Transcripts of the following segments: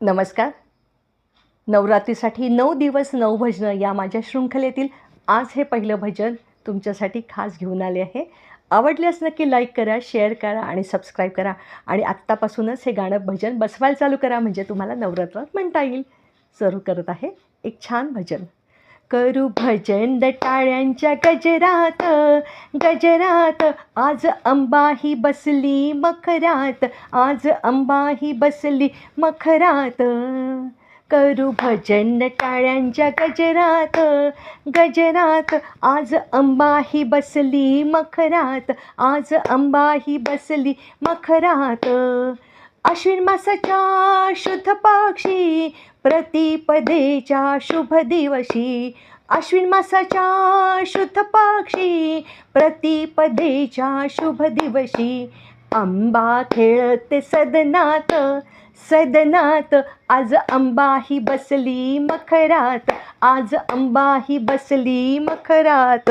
नमस्कार. नवरात्रीसाठी नऊ दिवस नऊ भजनं या माझ्या शृंखलेतील आज हे पहिलं भजन तुमच्यासाठी खास घेऊन आले आहे. आवडल्यास नक्की लाईक करा शेअर करा आणि सबस्क्राईब करा. आणि आत्तापासूनच हे गाणं भजन बसवायला चालू करा म्हणजे तुम्हाला नवरात्रात म्हणता येईल. सुरू करत आहे एक छान भजन. करू भजन टाळ्यांच्या गजरात गजरात. आज अंबाही बसली मखरात आज अंबाही बसली मखरात. करू भजन टाळ्यांच्या गजरात गजरात. आज अंबाही बसली मखरात आज अंबाही बसली मखरात. अश्विन मासाच्या शुद्ध पक्षी प्रतिपदेच्या शुभ दिवशी. अश्विन मासाच्या शुद्ध पक्षी प्रतिपदेच्या शुभ दिवशी. अंबा खेळते सदनात सदनात. आज अंबाही बसली मखरात आज अंबाही बसली मखरात.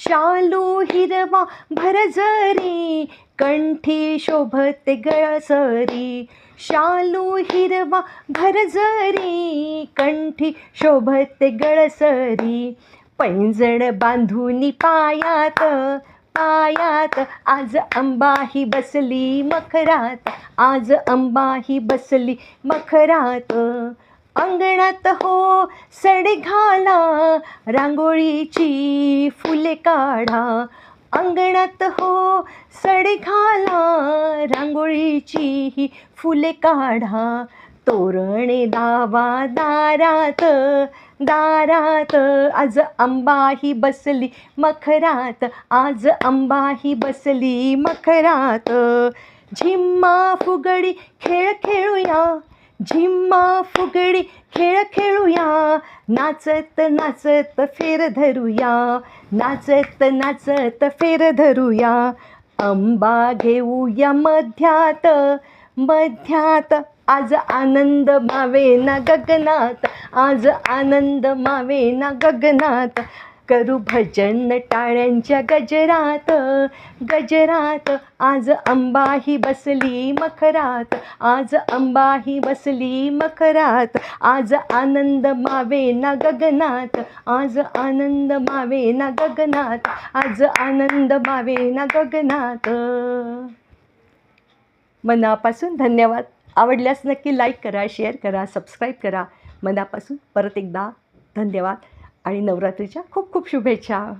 शालू हिरवा भरजरी कंठी शोभते गळसरी शालू हिरवा भरजरी कंठी शोभते गळसरी पैंजण बांधून पायात पायात आज अंबाही बसली मखरात. आज अंबाही बसली मखरात. अंगणात हो सड घाला रांगोळीची फुले काढा. अंगणात हो सडे घाला रांगोळीची ही फुले काढा. तोरणे दावा दारात दारात आज अंबाही बसली मखरात. आज अंबाही बसली मखरात. झिम्मा फुगडी खेळ खेळूया. झिम्मा फुगडी खेळ खेळूया. नाचत नाचत फेर धरूया. नाचत नाचत फेर धरूया. आंबा घेऊया मध्यात. मध्यात आज आनंद मावे ना गगनात. आज आनंद मावे ना गगनात. करू भजन टाळ्यांच्या गजरात. गजरात आज अंबाही बसली मखरात. आज अंबाही बसली मखरात. आज आनंद मावे ना गगनात. आज आनंद मावे ना गगनात. आज आनंद मावे ना गगनात. मनापासून धन्यवाद. आवडल्यास नक्की लाईक करा शेअर करा सबस्क्राईब करा. मनापासून परत एकदा धन्यवाद. आणि नवरात्रीच्या खूप खूप शुभेच्छा.